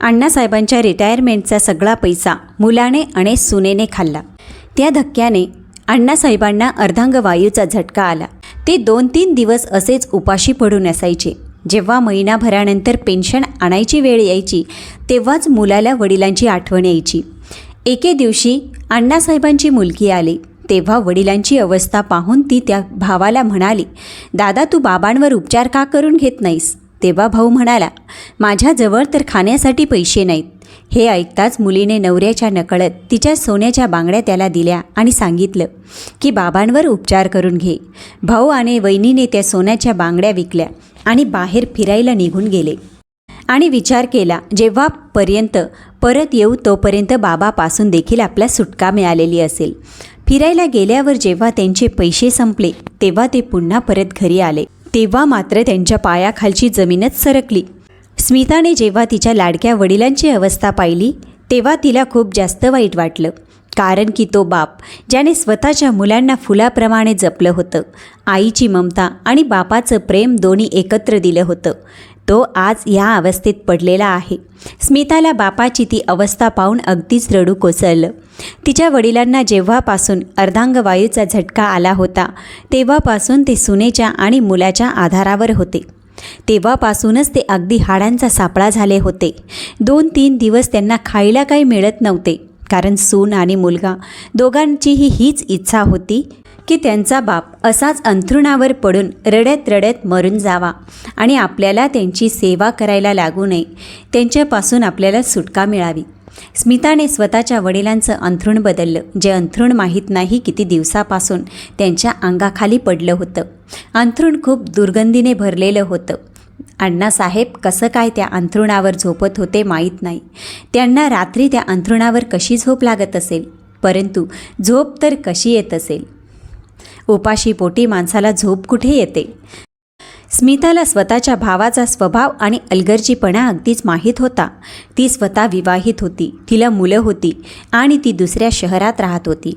अण्णासाहेबांच्या रिटायरमेंटचा सगळा पैसा मुलाने आणि सुनेने खाल्ला. त्या धक्क्याने अण्णासाहेबांना अर्धांगवायूचा झटका आला. ते दोन तीन दिवस असेच उपाशी पडून असायचे. जेव्हा महिनाभरानंतर पेन्शन आणायची वेळ यायची तेव्हाच मुलाला वडिलांची आठवण यायची. एके दिवशी अण्णासाहेबांची मुलगी आली. तेव्हा वडिलांची अवस्था पाहून ती त्या भावाला म्हणाली दादा तू बाबांवर उपचार का करून घेत नाहीस? तेव्हा भाऊ म्हणाला माझ्याजवळ तर खाण्यासाठी पैसे नाहीत. हे ऐकताच मुलीने नवऱ्याच्या नकळत तिच्या सोन्याच्या बांगड्या त्याला दिल्या आणि सांगितलं की बाबांवर उपचार करून घे. भाऊ आणि वहिनीने त्या सोन्याच्या बांगड्या विकल्या आणि बाहेर फिरायला निघून गेले. आणि विचार केला जेव्हापर्यंत परत येऊ तोपर्यंत बाबापासून देखील आपल्या सुटका मिळालेली असेल. फिरायला गेल्यावर जेव्हा त्यांचे पैसे संपले तेव्हा ते पुन्हा परत घरी आले. तेव्हा मात्र त्यांच्या पायाखालची जमीनच सरकली. स्मिताने जेव्हा तिच्या लाडक्या वडिलांची अवस्था पाहिली तेव्हा तिला खूप जास्त वाईट वाटलं. कारण की तो बाप ज्याने स्वतःच्या मुलांना फुलाप्रमाणे जपलं होतं आईची ममता आणि बापाचं प्रेम दोन्ही एकत्र दिलं होतं. तो आज या अवस्थेत पडलेला आहे. स्मिताला बापाची ती अवस्था पाहून अगदीच रडू कोसळलं. तिच्या वडिलांना जेव्हापासून अर्धांगवायूचा झटका आला होता तेव्हापासून ते सुनेच्या आणि मुलाच्या आधारावर होते. तेव्हापासूनच ते अगदी हाडांचा सापळा झाले होते. दोन तीन दिवस त्यांना खायला काही मिळत नव्हते कारण सून आणि मुलगा दोघांचीही हीच इच्छा होती की त्यांचा बाप असाच अंथरुणावर पडून रडत रडत मरून जावा आणि आपल्याला त्यांची सेवा करायला लागू नये. त्यांच्यापासून आपल्याला सुटका मिळावी. स्मिताने स्वतःच्या वडिलांचं अंथरुण बदललं जे अंथरुण माहीत नाही किती दिवसापासून त्यांच्या अंगाखाली पडलं होतं. अंथरुण खूप दुर्गंधीने भरलेलं होतं. अण्णासाहेब कसं काय त्या अंथरुणावर झोपत होते माहीत नाही. त्यांना रात्री त्या अंथरुणावर कशी झोप लागत असेल? परंतु झोप तर कशी येत असेल? उपाशी पोटी माणसाला झोप कुठे येते? स्मिताला स्वतःच्या भावाचा स्वभाव आणि अलगर्जीपणा अगदीच माहीत होता. ती स्वतः विवाहित होती तिला मुलं होती आणि ती दुसऱ्या शहरात राहत होती.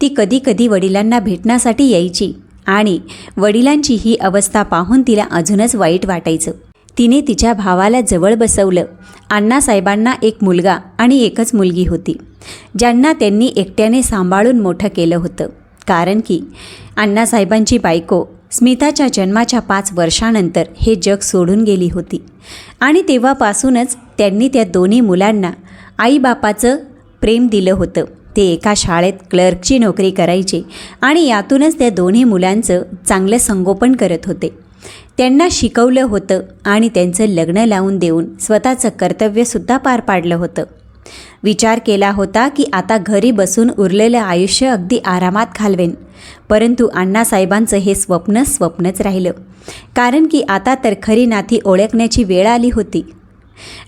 ती कधी कधी वडिलांना भेटण्यासाठी यायची आणि वडिलांची ही अवस्था पाहून तिला अजूनच वाईट वाटायचं. तिने तिच्या भावाला जवळ बसवलं. अण्णासाहेबांना एक मुलगा आणि एकच मुलगी होती ज्यांना त्यांनी एकट्याने सांभाळून मोठं केलं होतं. कारण की अण्णासाहेबांची बायको स्मिताच्या जन्माच्या पाच वर्षानंतर हे जग सोडून गेली होती. आणि तेव्हापासूनच त्यांनी त्या दोन्ही मुलांना आईबापाचं प्रेम दिलं होतं. ते एका शाळेत क्लर्कची नोकरी करायचे आणि यातूनच त्या दोन्ही मुलांचं चांगलं संगोपन करत होते. त्यांना शिकवलं होतं आणि त्यांचं लग्न लावून देऊन स्वतःचं कर्तव्यसुद्धा पार पाडलं होतं. विचार केला होता की आता घरी बसून उरलेलं आयुष्य अगदी आरामात घालवेन. परंतु अण्णासाहेबांचं हे स्वप्न स्वप्नच राहिलं. कारण की आता तर खरी नाती ओळखण्याची वेळ आली होती.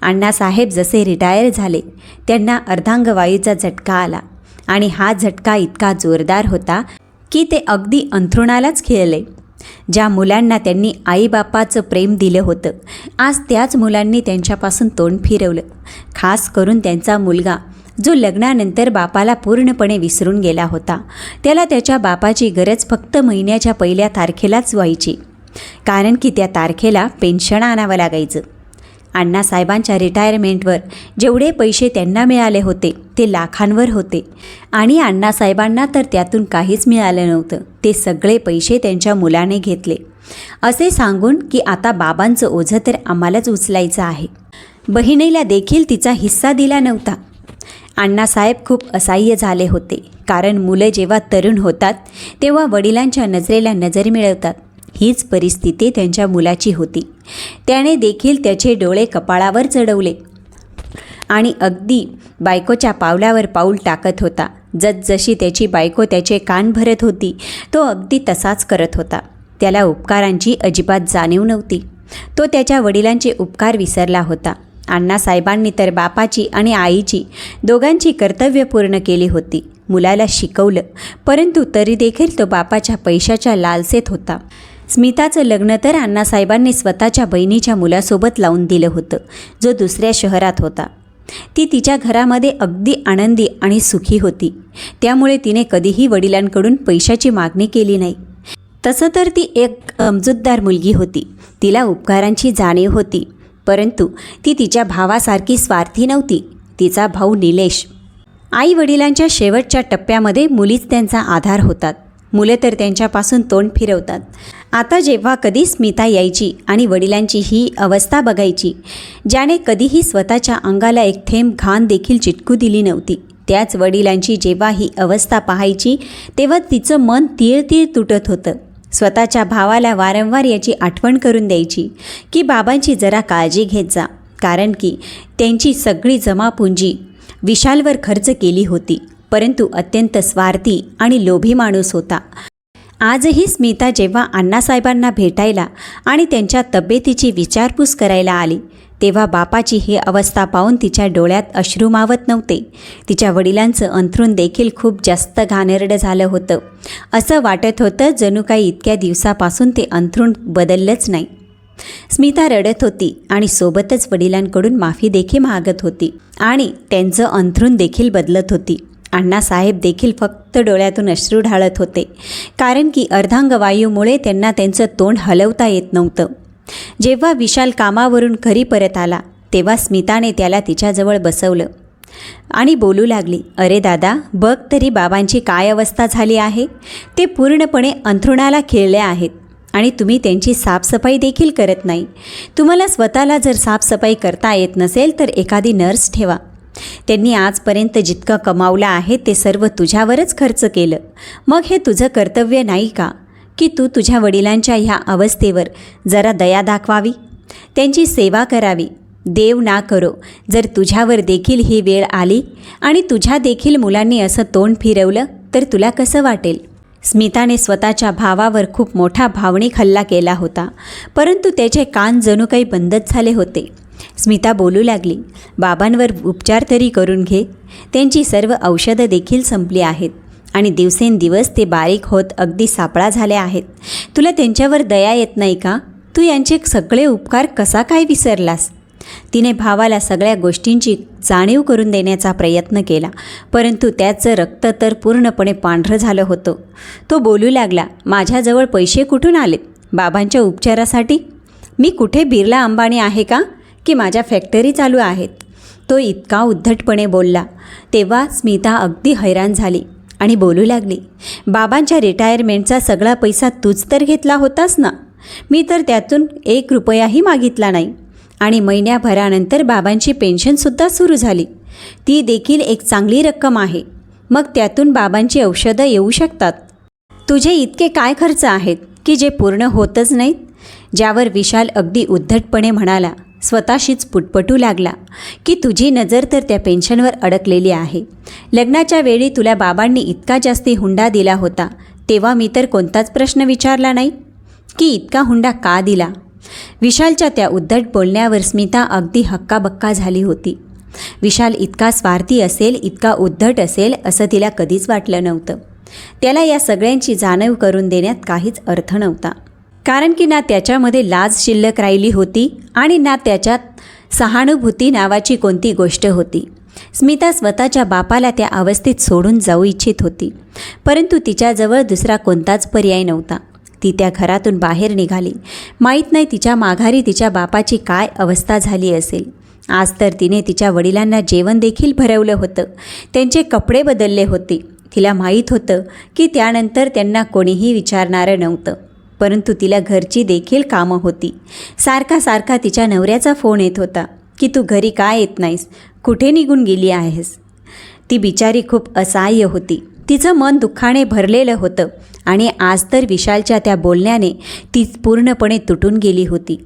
अण्णासाहेब जसे रिटायर झाले त्यांना अर्धांगवायूचा झटका आला आणि हा झटका इतका जोरदार होता की ते अगदी अंथरुणालाच खेळले. ज्या मुलांना त्यांनी आईबापाचं प्रेम दिलं होतं. आज त्याच मुलांनी त्यांच्यापासून तोंड फिरवलं. खास करून त्यांचा मुलगा जो लग्नानंतर बापाला पूर्णपणे विसरून गेला होता. त्याला त्याच्या बापाची गरज फक्त महिन्याच्या पहिल्या तारखेलाच व्हायची. कारण की त्या तारखेला पेन्शन आणावं लागायचं. अण्णासाहेबांच्या रिटायरमेंटवर जेवढे पैसे त्यांना मिळाले होते ते लाखांवर होते. आणि अण्णासाहेबांना तर त्यातून काहीच मिळालं नव्हतं. ते सगळे पैसे त्यांच्या मुलाने घेतले. असे सांगून की आता बाबांचं ओझं तर आम्हालाच उचलायचं आहे. बहिणीला देखील तिचा हिस्सा दिला नव्हता. अण्णासाहेब खूप असह्य झाले होते. कारण मुलं जेव्हा तरुण होतात तेव्हा वडिलांच्या नजरेला नजर मिळवतात. हीच परिस्थिती त्यांच्या मुलाची होती. त्याने देखील त्याचे डोळे कपाळावर चढवले आणि अगदी बायकोच्या पावलावर पाऊल टाकत होता. जसजशी त्याची बायको त्याचे कान भरत होती तो अगदी तसाच करत होता. त्याला उपकारांची अजिबात जाणीव नव्हती. तो त्याच्या वडिलांचे उपकार विसरला होता. अण्णासाहेबांनी तर बापाची आणि आईची दोघांची कर्तव्य पूर्ण केली होती. मुलाला शिकवलं परंतु तरी देखील तो बापाच्या पैशाच्या लालसेत होता. स्मिताचं लग्न तर अण्णासाहेबांनी स्वतःच्या बहिणीच्या मुलासोबत लावून दिलं होतं जो दुसऱ्या शहरात होता. ती तिच्या घरामध्ये अगदी आनंदी आणि सुखी होती. त्यामुळे तिने कधीही वडिलांकडून पैशाची मागणी केली नाही. तसं तर ती एक समजूतदार मुलगी होती. तिला उपकारांची जाणीव होती परंतु ती तिच्या भावासारखी स्वार्थी नव्हती. तिचा भाऊ निलेश. आई वडिलांच्या शेवटच्या टप्प्यामध्ये मुलीच त्यांचा आधार होतात. मुले तर त्यांच्यापासून तोंड फिरवतात. आता जेव्हा कधी स्मिता यायची आणि वडिलांची ही अवस्था बघायची ज्याने कधीही स्वतःच्या अंगाला एक थेंब घाण देखील चिटकू दिली नव्हती त्याच वडिलांची जेव्हा ही अवस्था पाहायची तेव्हा तिचं मन तीळ तीळ तुटत होतं. स्वतःच्या भावाला वारंवार याची आठवण करून द्यायची की बाबांची जरा काळजी घेत जा कारण की त्यांची सगळी जमापुंजी विशालवर खर्च केली होती परंतु अत्यंत स्वार्थी आणि लोभी माणूस होता. आजही स्मिता जेव्हा अण्णासाहेबांना भेटायला आणि त्यांच्या तब्येतीची विचारपूस करायला आली तेव्हा बापाची ही अवस्था पाहून तिच्या डोळ्यात अश्रू मावत नव्हते. तिच्या वडिलांचं अंथरूण देखील खूप जास्त घाणेरडं झालं होतं. असं वाटत होतं जणू काही इतक्या दिवसापासून ते अंथरूण बदललंच नाही. स्मिता रडत होती आणि सोबतच वडिलांकडून माफी देखील मागत होती आणि त्यांचं अंथरूण देखील बदलत होती. अण्णासाहेब देखील फक्त डोळ्यातून अश्रू ढाळत होते. कारण की अर्धांगवायूमुळे त्यांना त्यांचं तोंड हलवता येत नव्हतं. जेव्हा विशाल कामावरून घरी परत आला तेव्हा स्मिताने त्याला तिच्याजवळ बसवलं. आणि बोलू लागली अरे दादा बघ तरी बाबांची काय अवस्था झाली आहे. ते पूर्णपणे अंथरुणाला खिळले आहेत आणि तुम्ही त्यांची साफसफाई देखील करत नाही. तुम्हाला स्वतःला जर साफसफाई करता येत नसेल तर एखादी नर्स ठेवा. त्यांनी आजपर्यंत जितकं कमावलं आहे ते सर्व तुझ्यावरच खर्च केलं. मग हे तुझं कर्तव्य नाही का? की तू तुझ्या वडिलांच्या ह्या अवस्थेवर जरा दया दाखवावी? त्यांची सेवा करावी. देव ना करो. जर तुझ्यावर देखील ही वेळ आली आणि तुझ्या देखील मुलांनी असं तोंड फिरवलं तर तुला कसं वाटेल? स्मिताने स्वतःच्या भावावर खूप मोठा भावनिक हल्ला केला होता परंतु त्याचे कान जणू काही बंदच झाले होते. स्मिता बोलू लागली. बाबांवर उपचार तरी करून घे. त्यांची सर्व औषधं देखील संपली आहेत. आणि दिवसेंदिवस ते बारीक होत अगदी सापळा झाले आहेत. तुला त्यांच्यावर दया येत नाही का? तू यांचे सगळे उपकार कसा काय विसरलास? तिने भावाला सगळ्या गोष्टींची जाणीव करून देण्याचा प्रयत्न केला. परंतु त्याचं रक्त तर पूर्णपणे पांढरं झालं होतं. तो बोलू लागला माझ्याजवळ पैसे कुठून आले? बाबांच्या उपचारासाठी? मी कुठे बिर्ला अंबानी आहे का? की माझ्या फॅक्टरी चालू आहेत. तो इतका उद्धटपणे बोलला. तेव्हा स्मिता अगदी हैराण झाली आणि बोलू लागली बाबांच्या रिटायरमेंटचा सगळा पैसा तूच तर घेतला होतास ना? मी तर त्यातून एक रुपयाही मागितला नाही. आणि महिन्याभरानंतर बाबांची पेन्शनसुद्धा सुरू झाली. ती देखील एक चांगली रक्कम आहे. मग त्यातून बाबांची औषधं येऊ शकतात. तुझे इतके काय खर्च आहेत की जे पूर्ण होतच नाहीत? ज्यावर विशाल अगदी उद्धटपणे म्हणाला. स्वतःशीच पुटपटू लागला. की तुझी नजर तर त्या पेन्शनवर अडकलेली आहे. लग्नाच्या वेळी तुला बाबांनी इतका जास्ती हुंडा दिला होता तेव्हा मी तर कोणताच प्रश्न विचारला नाही. की इतका हुंडा का दिला? विशालच्या त्या उद्धट बोलण्यावर स्मिता अगदी हक्काबक्का झाली होती. विशाल इतका स्वार्थी असेल इतका उद्धट असेल असं तिला कधीच वाटलं नव्हतं. त्याला या सगळ्यांची जाणीव करून देण्यात काहीच अर्थ नव्हता. कारण की ना त्याच्यामध्ये लाज शिल्लक राहिली होती आणि ना त्याच्यात सहानुभूती नावाची कोणती गोष्ट होती. स्मिता स्वतःच्या बापाला त्या अवस्थेत सोडून जाऊ इच्छित होती. परंतु तिच्याजवळ दुसरा कोणताच पर्याय नव्हता. ती त्या घरातून बाहेर निघाली. माहीत नाही तिच्या माघारी तिच्या बापाची काय अवस्था झाली असेल. आज तर तिने तिच्या वडिलांना जेवण देखील भरवलं होतं. त्यांचे कपडे बदलले होते. तिला माहीत होतं की त्यानंतर त्यांना कोणीही विचारणारं नव्हतं. परंतु तिला घरची देखील कामं होती. सारखा सारखा तिच्या नवऱ्याचा फोन येत होता की तू घरी काय येत नाहीस? कुठे निघून गेली आहेस? ती बिचारी खूप असहाय्य होती. तिचं मन दुःखाने भरलेलं होतं आणि आज तर विशालच्या त्या बोलण्याने ती पूर्णपणे तुटून गेली होती.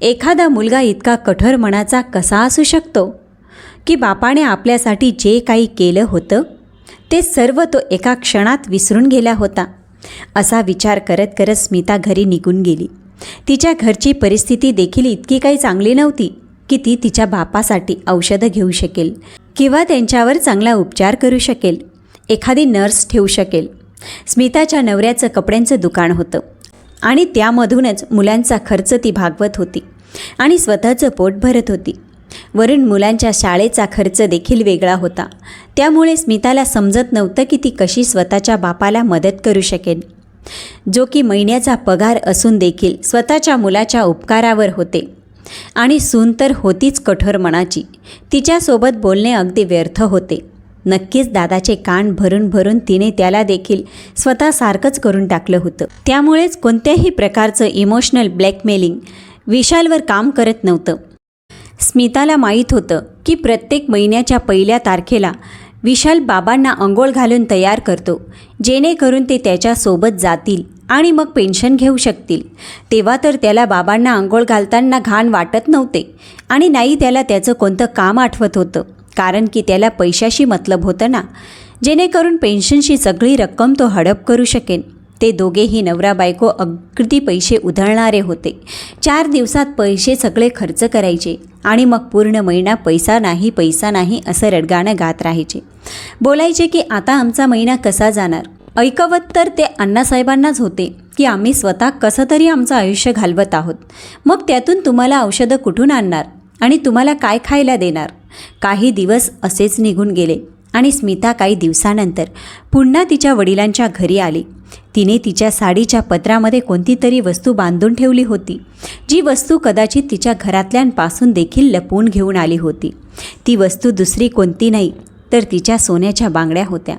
एखादा मुलगा इतका कठोर मनाचा कसा असू शकतो? की बापाने आपल्यासाठी जे काही केलं होतं ते सर्व तो एका क्षणात विसरून गेला होता. असा विचार करत करत स्मिता घरी निघून गेली. तिच्या घरची परिस्थिती देखील इतकी काही चांगली नव्हती की ती तिच्या बापासाठी औषधं घेऊ शकेल किंवा त्यांच्यावर चांगला उपचार करू शकेल एखादी नर्स ठेवू शकेल. स्मिताच्या नवऱ्याचं कपड्यांचं दुकान होतं आणि त्यामधूनच मुलांचा खर्च ती भागवत होती आणि स्वतःचं पोट भरत होती. वरून मुलांच्या शाळेचा खर्च देखील वेगळा होता. त्यामुळे स्मिताला समजत नव्हतं की ती कशी स्वतःच्या बापाला मदत करू शकेल जो की महिन्याचा पगार असून देखील स्वतःच्या मुलाच्या उपकारावर होते. आणि सून तर होतीच कठोर मनाची. तिच्यासोबत बोलणे अगदी व्यर्थ होते. नक्कीच दादाचे कान भरून भरून तिने त्याला देखील स्वतःसारखंच करून टाकलं होतं. त्यामुळेच कोणत्याही प्रकारचं इमोशनल ब्लॅकमेलिंग विशालवर काम करत नव्हतं. स्मिताला माहीत होतं की प्रत्येक महिन्याच्या पहिल्या तारखेला विशाल बाबांना अंघोळ घालून तयार करतो जेणेकरून ते त्याच्यासोबत जातील आणि मग पेन्शन घेऊ शकतील. तेव्हा तर त्याला बाबांना आंघोळ घालताना घाण वाटत नव्हते आणि नाही त्याला त्याचं कोणतं काम आठवत होतं कारण की त्याला पैशाशी मतलब होतं ना. जेणेकरून पेन्शनची सगळी रक्कम तो हडप करू शकेन. ते दोघेही नवरा बायको अगदी पैसे उधळणारे होते. चार दिवसात पैसे सगळे खर्च करायचे आणि मग पूर्ण महिना पैसा नाही पैसा नाही असं रडगाणं गात राहायचे. बोलायचे की आता आमचा महिना कसा जाणार? ऐकवत तर ते अण्णासाहेबांनाच होते की आम्ही स्वतः कसं तरी आमचं आयुष्य घालवत आहोत. मग त्यातून तुम्हाला औषधं कुठून आणणार? आणि तुम्हाला काय खायला देणार? काही दिवस असेच निघून गेले आणि स्मिता काही दिवसानंतर पुन्हा तिच्या वडिलांच्या घरी आली. तिने तिच्या साडीच्या पत्रामध्ये कोणती तरी वस्तू बांधून ठेवली होती. जी वस्तू कदाचित तिच्या घरातल्यांपासून देखील लपवून घेऊन आली होती. ती वस्तू दुसरी कोणती नाही तर तिच्या सोन्याच्या बांगड्या होत्या.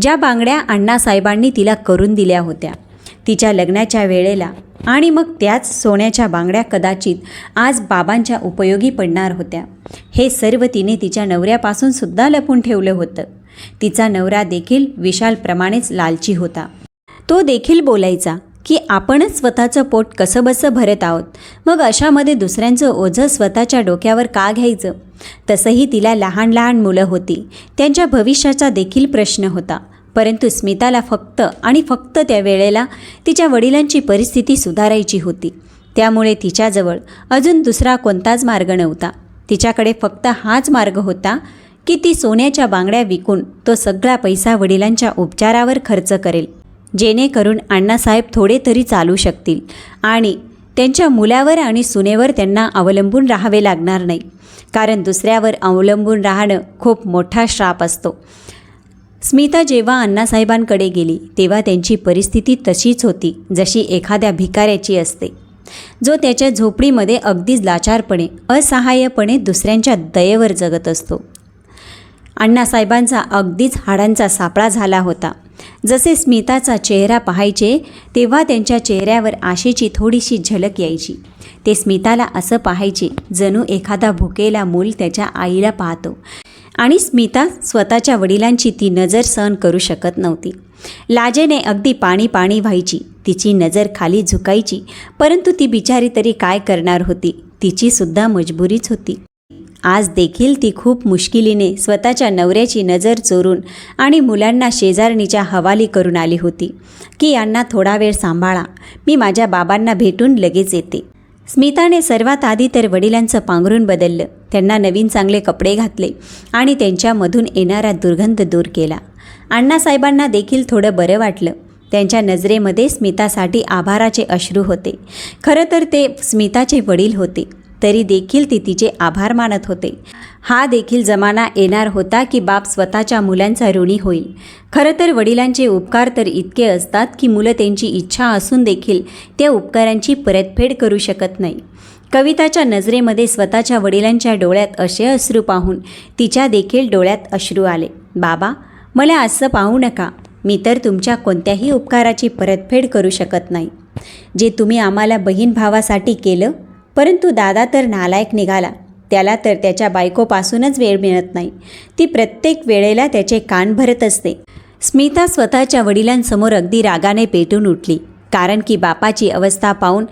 ज्या बांगड्या अण्णासाहेबांनी तिला करून दिल्या होत्या. तिच्या लग्नाच्या वेळेला आणि मग त्याच सोन्याच्या बांगड्या कदाचित आज बाबांच्या उपयोगी पडणार होत्या. हे सर्व तिने तिच्या नवऱ्यापासून सुद्धा लपून ठेवलं होतं. तिचा नवरा देखील विशालप्रमाणेच लालची होता. तो देखील बोलायचा की आपणच स्वतःचं पोट कसंबसं भरत आहोत. मग अशामध्ये दुसऱ्यांचं ओझं स्वतःच्या डोक्यावर का घ्यायचं? तसंही तिला लहान लहान मुलं होती. त्यांच्या भविष्याचा देखील प्रश्न होता. परंतु स्मिताला फक्त आणि फक्त त्या वेळेला तिच्या वडिलांची परिस्थिती सुधारायची होती. त्यामुळे तिच्याजवळ अजून दुसरा कोणताच मार्ग नव्हता. तिच्याकडे फक्त हाच मार्ग होता की ती सोन्याच्या बांगड्या विकून तो सगळा पैसा वडिलांच्या उपचारावर खर्च करेल. जेणेकरून अण्णासाहेब थोडे तरी चालू शकतील आणि त्यांच्या मुलावर आणि सुनेवर त्यांना अवलंबून राहावे लागणार नाही. कारण दुसऱ्यावर अवलंबून राहणं खूप मोठा श्राप असतो. स्मिता जेव्हा अण्णासाहेबांकडे गेली तेव्हा त्यांची परिस्थिती तशीच होती जशी एखाद्या भिकाऱ्याची असते. जो त्याच्या झोपडीमध्ये अगदीच लाचारपणे असहाय्यपणे दुसऱ्यांच्या दयेवर जगत असतो. अण्णासाहेबांचा अगदीच हाडांचा सापळा झाला होता. जसे स्मिताचा चेहरा पाहायचे तेव्हा त्यांच्या चेहऱ्यावर आशेची थोडीशी झलक यायची. ते स्मिताला असं पाहायचे जणू एखादा भुकेला मूल त्याच्या आईला पाहतो. आणि स्मिता स्वतःच्या वडिलांची ती नजर सहन करू शकत नव्हती. लाजेने अगदी पाणी पाणी व्हायची तिची नजर खाली झुकायची परंतु ती बिचारी तरी काय करणार होती तिचीसुद्धा मजबुरीच होती. आज देखील ती खूप मुश्किलीने स्वतःच्या नवऱ्याची नजर चोरून आणि मुलांना शेजारणीच्या हवाली करून आली होती. की यांना थोडा वेळ सांभाळा. मी माझ्या बाबांना भेटून लगेच येते. स्मिताने सर्वात आधी तर वडिलांचं पांघरून बदललं. त्यांना नवीन चांगले कपडे घातले आणि त्यांच्यामधून येणारा दुर्गंध दूर केला. अण्णासाहेबांना देखील थोडं बरं वाटलं. त्यांच्या नजरेमध्ये स्मितासाठी आभाराचे अश्रू होते. खरं तर ते स्मिताचे वडील होते. तरी देखील ती तिचे आभार मानत होते. हा देखील जमाना येणार होता की बाप स्वतःच्या मुलांचा ऋणी होईल. खरं तर वडिलांचे उपकार तर इतके असतात की मुलं त्यांची इच्छा असून देखील त्या उपकारांची परतफेड करू शकत नाही. कविताच्या नजरेमध्ये स्वतःच्या वडिलांच्या डोळ्यात असे अश्रू पाहून तिच्या देखील डोळ्यात अश्रू आले. बाबा मला असं पाहू नका. मी तर तुमच्या कोणत्याही उपकाराची परतफेड करू शकत नाही. जे तुम्ही आम्हाला बहीण भावासाठी केलं परंतु दादा तर नालायक निघाला. त्याला तर त्याच्या बायकोपासूनच वेळ मिळत नाही. ती प्रत्येक वेळेला त्याचे कान भरत असते. स्मिता स्वतःच्या वडिलांसमोर अगदी रागाने पेटून उठली. कारण की बापाची अवस्था पाहून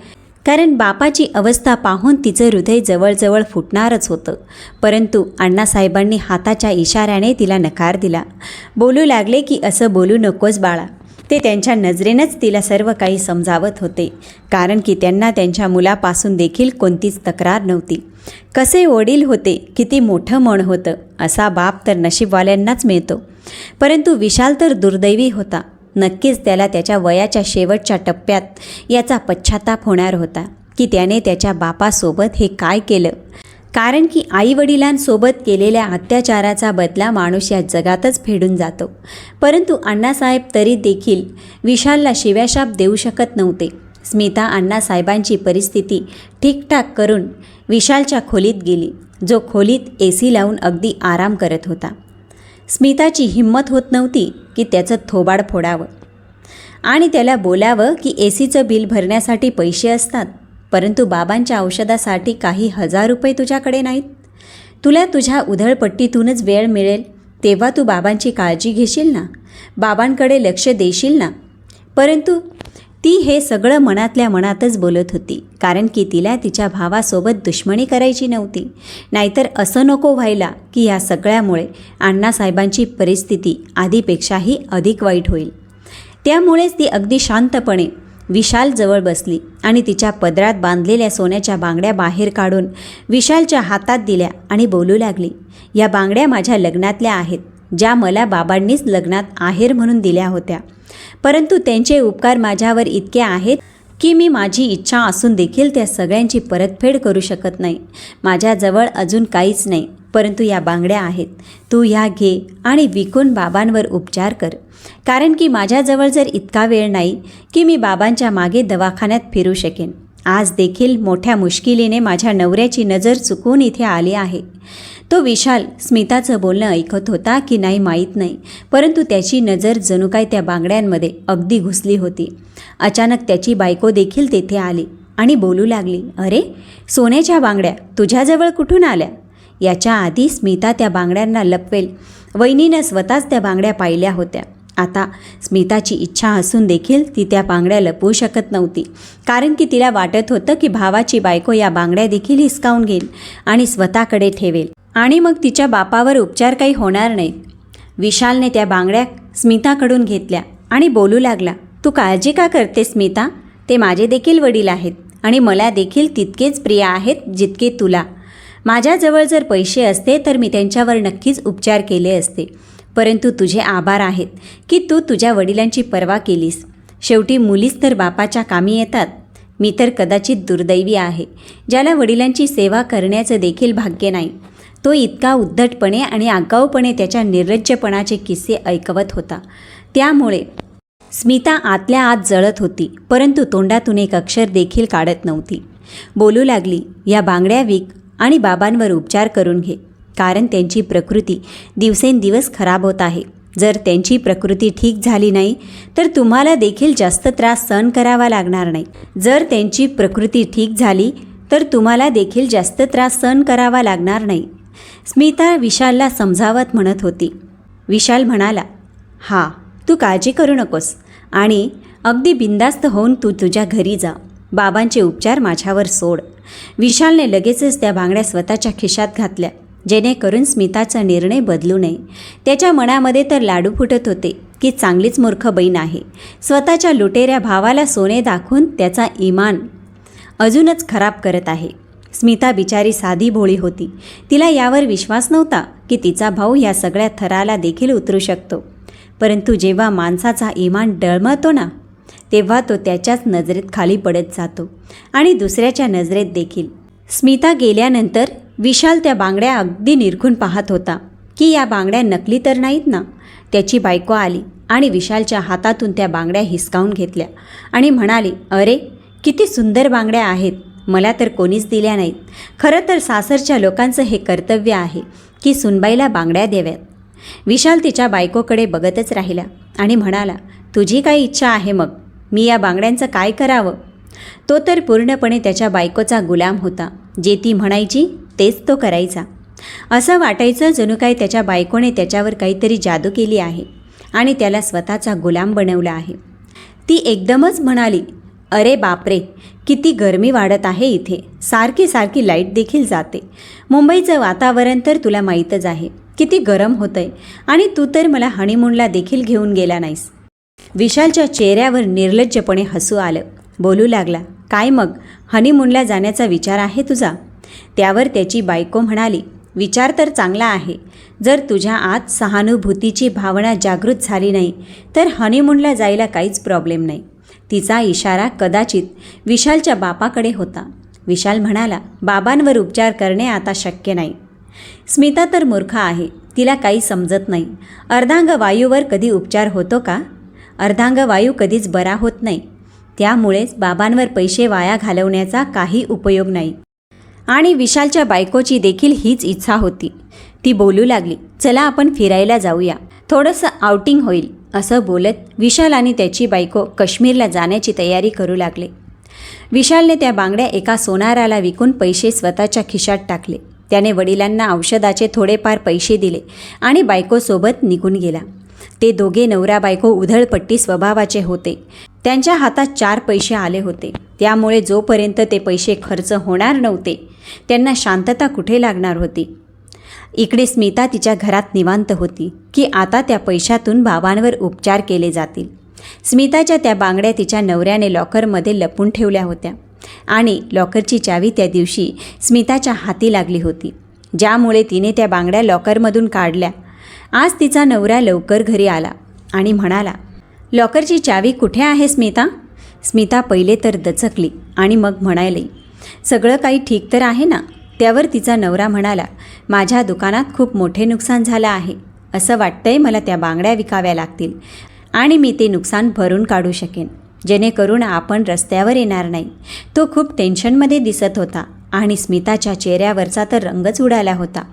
कारण बापाची अवस्था पाहून तिचं हृदय जवळजवळ फुटणारच होतं. परंतु अण्णासाहेबांनी हाताच्या इशाऱ्याने तिला नकार दिला. बोलू लागले की असं बोलू नकोस बाळा. ते त्यांच्या नजरेनंच तिला सर्व काही समजावत होते. कारण की त्यांना त्यांच्या मुलापासून देखील कोणतीच तक्रार नव्हती. कसे वडील होते किती मोठं मन होतं असा बाप तर नशीबवाल्यांनाच मिळतो. परंतु विशाल तर दुर्दैवी होता. नक्कीच त्याला त्याच्या वयाच्या शेवटच्या टप्प्यात याचा पश्चाताप होणार होता की त्याने त्याच्या बापासोबत हे काय केलं? कारण की आईवडिलांसोबत केलेल्या अत्याचाराचा बदला माणूस या जगातच फेडून जातो. परंतु अण्णासाहेब तरी देखील विशालला शिव्याशाप देऊ शकत नव्हते. स्मिता अण्णासाहेबांची परिस्थिती ठीकठाक करून विशालच्या खोलीत गेली जो खोलीत ए सी लावून अगदी आराम करत होता. स्मिताची हिंमत होत नव्हती की त्याचं थोबाड फोडावं. आणि त्याला बोलावं की ए सीचं बिल भरण्यासाठी पैसे असतात. परंतु बाबांच्या औषधासाठी काही हजार रुपये तुझ्याकडे नाहीत. तुला तुझ्या उधळपट्टीतूनच वेळ मिळेल तेव्हा तू बाबांची काळजी घेशील ना? बाबांकडे लक्ष देशील ना? परंतु ती हे सगळं मनातल्या मनातच बोलत होती कारण की तिला तिच्या भावासोबत दुश्मनी करायची नव्हती. नाहीतर असं नको व्हायला की या सगळ्यामुळे अण्णासाहेबांची परिस्थिती आधीपेक्षाही अधिक वाईट होईल. त्यामुळेच ती अगदी शांतपणे विशाल जवळ बसली आणि तिच्या पदरात बांधलेल्या सोन्याच्या बांगड्या बाहेर काढून विशालच्या हातात दिल्या आणि बोलू लागली या बांगड्या माझ्या लग्नातल्या आहेत ज्या मला बाबांनीच लग्नात आहेर म्हणून दिल्या होत्या. परंतु त्यांचे उपकार माझ्यावर इतके आहेत की मी माझी इच्छा असून देखील त्या सगळ्यांची परतफेड करू शकत नाही. माझ्याजवळ अजून काहीच नाही. परंतु या बांगड्या आहेत. तू ह्या घे आणि विकून बाबांवर उपचार कर. कारण की माझ्याजवळ जर इतका वेळ नाही की मी बाबांच्या मागे दवाखान्यात फिरू शकेन. आज देखील मोठ्या मुश्किलीने माझ्या नवऱ्याची नजर चुकून इथे आली आहे. तो विशाल स्मिताचं बोलणं ऐकत होता की नाही माहीत नाही परंतु त्याची नजर जणू काय त्या बांगड्यांमध्ये अगदी घुसली होती. अचानक त्याची बायको देखील तेथे आली आणि बोलू लागली अरे सोन्याच्या बांगड्या तुझ्याजवळ कुठून आल्या? याच्या आधी स्मिता त्या बांगड्यांना लपवेल. वहिनीनं स्वतःच त्या बांगड्या पाहिल्या होत्या. आता स्मिताची इच्छा असून देखील ती त्या बांगड्या लपवू शकत नव्हती. कारण की तिला वाटत होतं की भावाची बायको या बांगड्या देखील हिसकावून घेईल आणि स्वतःकडे ठेवेल. आणि मग तिच्या बापावर उपचार काही होणार नाहीत विशालने त्या बांगड्या स्मिताकडून घेतल्या आणि बोलू लागला तू काळजी का करते स्मिता? ते माझे देखील वडील आहेत आणि मला देखील तितकेच प्रिय आहेत जितके तुला. माझ्याजवळ जर पैसे असते तर मी त्यांच्यावर नक्कीच उपचार केले असते. परंतु तुझे आभार आहेत की तू तुझ्या वडिलांची पर्वा केलीस. शेवटी मुलीच तर बापाच्या कामी येतात. मी तर कदाचित दुर्दैवी आहे. ज्याला वडिलांची सेवा करण्याचं देखील भाग्य नाही. तो इतका उद्धटपणे आणि आगाऊपणे त्याच्या निर्लज्जपणाचे किस्से ऐकवत होता. त्यामुळे स्मिता आतल्या आत जळत होती परंतु तोंडातून एक अक्षर देखील काढत नव्हती. बोलू लागली या बांगड्या विक आणि बाबांवर उपचार करून घे. कारण त्यांची प्रकृती दिवसेंदिवस खराब होत आहे. जर त्यांची प्रकृती ठीक झाली नाही तर तुम्हाला देखील जास्त त्रास सहन करावा लागणार नाही. जर त्यांची प्रकृती ठीक झाली तर तुम्हाला देखील जास्त त्रास सहन करावा लागणार नाही. स्मिता विशालला समजावत म्हणत होती. विशाल म्हणाला हां तू काळजी करू नकोस आणि अगदी बिंदास्त होऊन तू तुझ्या घरी जा. बाबांचे उपचार माझ्यावर सोड. विशालने लगेचच त्या बांगड्या स्वतःच्या खिशात घातल्या. जेणेकरून स्मिताचा निर्णय बदलू नये. त्याच्या मनामध्ये तर लाडू फुटत होते की चांगलीच मूर्ख बहीण आहे. स्वतःच्या लुटेऱ्या भावाला सोने दाखवून त्याचा इमान अजूनच खराब करत आहे. स्मिता बिचारी साधी भोळी होती. तिला यावर विश्वास नव्हता की तिचा भाऊ या सगळ्या थराला देखील उतरू शकतो. परंतु जेव्हा माणसाचा इमान डळमळतो ना तेव्हा तो त्याच्याच नजरेत खाली पडत जातो आणि दुसऱ्याच्या नजरेत देखील. स्मिता गेल्यानंतर विशाल त्या बांगड्या अगदी निरखून पाहत होता की या बांगड्या नकली तर नाहीत ना? त्याची बायको आली आणि विशालच्या हातातून त्या बांगड्या हिसकावून घेतल्या आणि म्हणाली अरे किती सुंदर बांगड्या आहेत. मला तर कोणीच दिल्या नाहीत. खरं तर सासरच्या लोकांचं हे कर्तव्य आहे की सुनबाईला बांगड्या द्याव्यात. विशाल तिच्या बायकोकडे बघतच राहिला आणि म्हणाला तुझी काय इच्छा आहे मग? मी या बांगड्यांचं काय करावं? तो तर पूर्णपणे त्याच्या बायकोचा गुलाम होता. जे ती म्हणायची तेच तो करायचा. असं वाटायचं जणू काय त्याच्या बायकोने त्याच्यावर काहीतरी जादू केली आहे आणि त्याला स्वतःचा गुलाम बनवला आहे. ती एकदमच म्हणाली अरे बापरे किती गरमी वाढत आहे इथे. सारखी सारखी लाइट देखील जाते. मुंबईचं वातावरण तर तुला माहीतच आहे. किती गरम होतंय आणि तू तर मला हनीमूनला देखील घेऊन गेला नाहीस. विशालच्या चेहऱ्यावर निर्लज्जपणे हसू आलं. बोलू लागला काय मग? हनीमूनला जाण्याचा विचार आहे तुझा? त्यावर त्याची बायको म्हणाली विचार तर चांगला आहे. जर तुझ्या आत सहानुभूतीची भावना जागृत झाली नाही तर हनीमूनला जायला काहीच प्रॉब्लेम नाही. तिचा इशारा कदाचित विशालच्या बापाकडे होता. विशाल म्हणाला बाबांवर उपचार करणे आता शक्य नाही. स्मिता तर मूर्ख आहे तिला काही समजत नाही. अर्धांग वायूवर कधी उपचार होतो का? अर्धांग वायू कधीच बरा होत नाही. त्यामुळेच बाबांवर पैसे वाया घालवण्याचा काही उपयोग नाही. आणि विशालच्या बायकोची देखील हीच इच्छा होती. ती बोलू लागली चला आपण फिरायला जाऊया. थोडंसं आउटिंग होईल असं बोलत विशाल आणि त्याची बायको काश्मीरला जाण्याची तयारी करू लागले. विशालने त्या बांगड्या एका सोनाराला विकून पैसे स्वतःच्या खिशात टाकले. त्याने वडिलांना औषधाचे थोडेफार पैसे दिले आणि बायकोसोबत निघून गेला. ते दोघे नवरा बायको उधळपट्टी स्वभावाचे होते. त्यांच्या हातात चार पैसे आले होते. त्यामुळे जोपर्यंत ते पैसे खर्च होणार नव्हते त्यांना शांतता कुठे लागणार होती? इकडे स्मिता तिच्या घरात निवांत होती की आता त्या पैशातून बाबांवर उपचार केले जातील. स्मिताच्या त्या बांगड्या तिच्या नवऱ्याने लॉकरमध्ये लपून ठेवल्या होत्या आणि लॉकरची चावी त्या दिवशी स्मिताच्या हाती लागली होती ज्यामुळे तिने त्या बांगड्या लॉकरमधून काढल्या आज तिचा नवरा लवकर घरी आला आणि म्हणाला लॉकरची चावी कुठे आहे स्मिता? स्मिता पहिले तर दचकली आणि मग म्हणायली सगळं काही ठीक तर आहे ना? त्यावर तिचा नवरा म्हणाला माझ्या दुकानात खूप मोठे नुकसान झालं आहे. असं वाटतंय मला त्या बांगड्या विकाव्या लागतील आणि मी ते नुकसान भरून काढू शकेन. जेणेकरून आपण रस्त्यावर येणार नाही. तो खूप टेन्शनमध्ये दिसत होता आणि स्मिताच्या चेहऱ्यावरचा तर रंगच उडाला होता.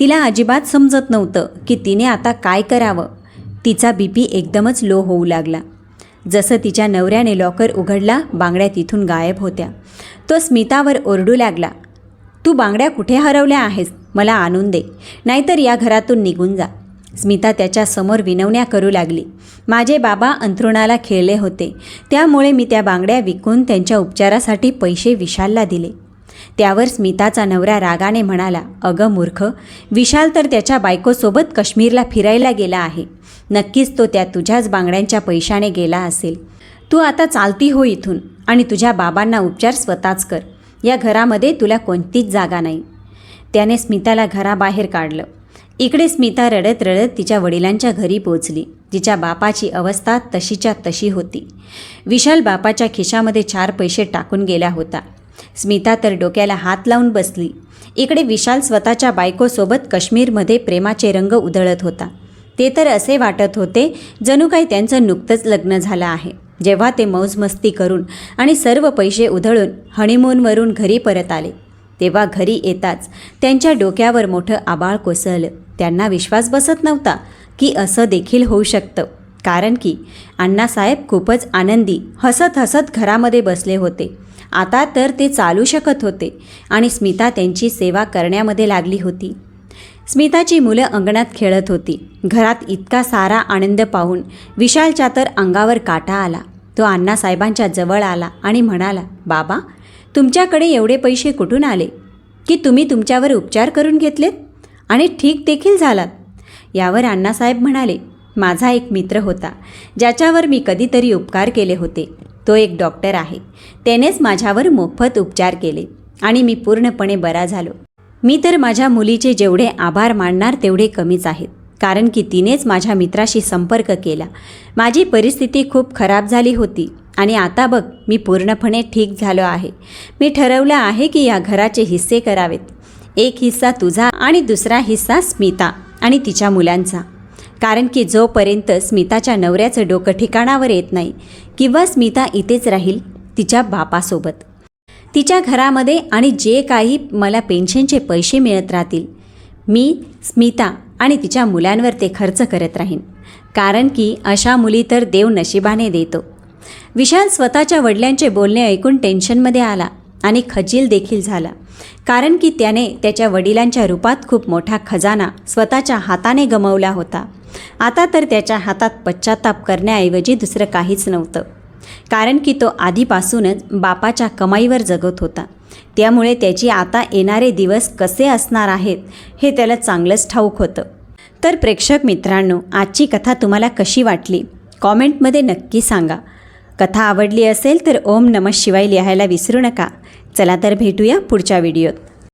तिला अजिबात समजत नव्हतं की तिने आता काय करावं. तिचा बी पी एकदमच लो होऊ लागला. जसं तिच्या नवऱ्याने लॉकर उघडला बांगड्या तिथून गायब होत्या. तो स्मितावर ओरडू लागला तू बांगड्या कुठे हरवल्या आहेस? मला आणून दे. नाहीतर या घरातून निघून जा. स्मिता त्याच्यासमोर विनवण्या करू लागली. माझे बाबा अंथरुणाला खेळले होते. त्यामुळे मी त्या बांगड्या विकून त्यांच्या उपचारासाठी पैसे विशालला दिले. त्यावर स्मिताचा नवरा रागाने म्हणाला अगं मूर्ख विशाल तर त्याच्या बायकोसोबत काश्मीरला फिरायला गेला आहे. नक्कीच तो त्या तुझ्याच बांगड्यांच्या पैशाने गेला असेल. तू आता चालती हो इथून आणि तुझ्या बाबांना उपचार स्वतःच कर. या घरामध्ये तुला कोणतीच जागा नाही. त्याने स्मिताला घराबाहेर काढलं. इकडे स्मिता रडत रडत तिच्या वडिलांच्या घरी पोचली तिच्या बापाची अवस्था तशीच्या तशी होती. विशाल बापाच्या खिशामध्ये चार पैसे टाकून गेला होता. स्मिता तर डोक्याला हात लावून बसली. इकडे विशाल स्वतःच्या बायकोसोबत काश्मीरमध्ये प्रेमाचे रंग उधळत होता. ते तर असे वाटत होते जणू काही त्यांचं नुकतंच लग्न झालं आहे. जेव्हा ते मौजमस्ती करून आणि सर्व पैसे उधळून हनीमूनवरून घरी परत आले. तेव्हा घरी येताच त्यांच्या डोक्यावर मोठं आबाळ कोसळलं. त्यांना विश्वास बसत नव्हता की असं देखील होऊ शकतं. कारण की अण्णासाहेब खूपच आनंदी हसत हसत घरामध्ये बसले होते. आता तर ते चालू शकत होते आणि स्मिता त्यांची सेवा करण्यामध्ये लागली होती. स्मिताची मुलं अंगणात खेळत होती. घरात इतका सारा आनंद पाहून विशालच्या तर अंगावर काटा आला. तो अण्णासाहेबांच्या जवळ आला आणि म्हणाला बाबा तुमच्याकडे एवढे पैसे कुठून आले? की तुम्ही तुमच्यावर उपचार करून घेतलेत? आणि ठीक देखील झालात? यावर अण्णासाहेब म्हणाले माझा एक मित्र होता ज्याच्यावर मी कधीतरी उपकार केले होते. तो एक डॉक्टर आहे. त्यानेच माझ्यावर मोफत उपचार केले आणि मी पूर्णपणे बरा झालो. मी तर माझ्या मुलीचे जेवढे आभार मानणार तेवढे कमीच आहेत. कारण की तिनेच माझ्या मित्राशी संपर्क केला. माझी परिस्थिती खूप खराब झाली होती आणि आता बघ मी पूर्णपणे ठीक झालो आहे. मी ठरवलं आहे की या घराचे हिस्से करावेत. एक हिस्सा तुझा आणि दुसरा हिस्सा स्मिता आणि तिच्या मुलांचा. कारण की जोपर्यंत स्मिताच्या नवऱ्याचं डोकं ठिकाणावर येत नाही किंवा स्मिता इथेच राहील तिच्या बापासोबत. तिच्या घरामध्ये आणि जे काही मला पेन्शनचे पैसे मिळत राहतील मी स्मिता आणि तिच्या मुलांवर ते खर्च करत राहीन. कारण की अशा मुली तर देव नशिबाने देतो. विशाल स्वतःच्या वडिलांचे बोलणे ऐकून टेन्शनमध्ये आला आणि खजील देखील झाला. कारण की त्याने त्याच्या वडिलांच्या रूपात खूप मोठा खजाना स्वतःच्या हाताने गमावला होता. आता तर त्याच्या हातात पश्चाताप करण्याऐवजी दुसरं काहीच नव्हतं. कारण की तो आधीपासूनच बापाच्या कमाईवर जगत होता. त्यामुळे त्याची आता येणारे दिवस कसे असणार आहेत हे त्याला चांगलंच ठाऊक होतं. तर प्रेक्षक मित्रांनो आजची कथा तुम्हाला कशी वाटली? कॉमेंटमध्ये नक्की सांगा. कथा आवडली असेल तर ओम नमः शिवाय लिहायला विसरू नका. चला तर भेटूया पुढच्या व्हिडिओत.